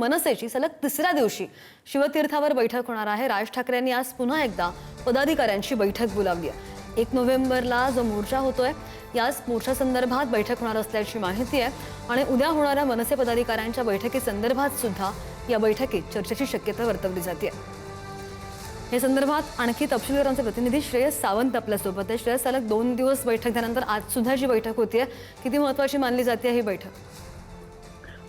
मनसेची सलग तिसऱ्या दिवशी शिवतीर्थावर बैठक होणार आहे. राज ठाकरे यांनी आज पुन्हा एकदा पदाधिकाऱ्यांची बैठक बोलावली आहे. एक नोव्हेंबरला जो मोर्चा होतोय याच मोर्चा संदर्भात बैठक होणार असल्याची माहिती आहे आणि उद्या होणाऱ्या मनसे पदाधिकाऱ्यांच्या बैठकीसंदर्भात सुद्धा या बैठकीत चर्चेची शक्यता वर्तवली जाते. या संदर्भात आणखी तपशीलवार आमचे प्रतिनिधी श्रेयस सावंत आपल्यासोबत आहे. श्रेयस सलग दोन दिवस बैठक झाल्यानंतर आज सुद्धा जी बैठक होतीये किती महत्वाची मानली जाते ही बैठक?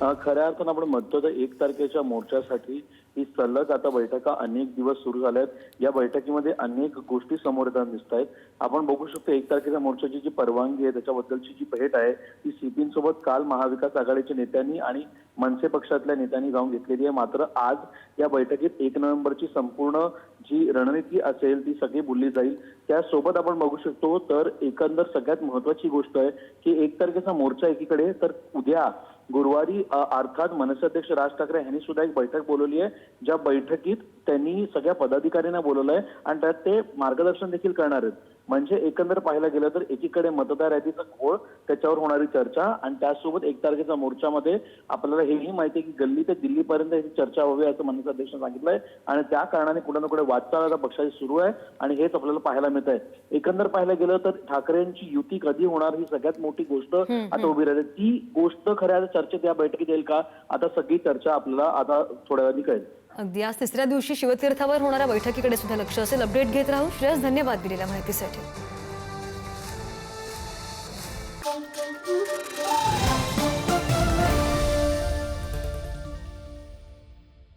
खऱ्या अर्थानं आपण म्हणतो तर एक तारखेच्या मोर्चासाठी ही सलग आता बैठका अनेक दिवस सुरू झाल्या आहेत या बैठकीमध्ये अनेक गोष्टी समोर येताना दिसत आहेत आपण बघू शकतो एक तारखेच्या मोर्चाची जी परवानगी आहे त्याच्याबद्दलची जी भेट आहे ती सीपींसोबत काल महाविकास आघाडीच्या नेत्यांनी आणि मनसे पक्षातल्या नेत्यांनी जाऊन घेतलेली आहे. मात्र आज या बैठकीत एक नोव्हेंबरची संपूर्ण जी रणनीती असेल ती सगळी बोलली जाईल. त्यासोबत आपण बघू शकतो तर एकंदर सगळ्यात महत्वाची गोष्ट आहे की एक तारखेचा मोर्चा एकीकडे तर उद्या गुरुवारी अर्थात मनसे अध्यक्ष राज ठाकरे यांनी सुद्धा एक बैठक बोलवली आहे ज्या बैठकीत त्यांनी सगळ्या पदाधिकाऱ्यांना बोलवलंय आणि त्यात ते मार्गदर्शन देखील करणार आहेत. म्हणजे एकंदर पाहायला गेलं तर एकीकडे मतदार यादीचा घोळ त्याच्यावर होणारी चर्चा आणि त्याचसोबत एक तारखेच्या मोर्चामध्ये आपल्याला हेही माहिती आहे की गल्ली ते दिल्लीपर्यंत याची चर्चा व्हावी असं मनसे अध्यक्ष सांगितलंय आणि त्या कारणाने कुठे ना कुठे वाटचाल आता पक्षाची सुरू आहे आणि हेच आपल्याला पाहायला मिळत आहे एकंदर पाहायला गेलं तर ठाकरेंची युती कधी होणार ही सगळ्यात मोठी गोष्ट आता उभी राहते ती गोष्ट खऱ्या चर्चेत या बैठकीत येईल का? आता सगळी चर्चा आपल्याला आता थोड्या वेळाने कळेल. अगदी. आज तिसऱ्या दिवशी शिवतीर्थावर होणाऱ्या बैठकीकडे सुद्धा लक्ष असेल. अपडेट घेत राहू श्रेयस धन्यवाद दिलेल्या माहितीसाठी.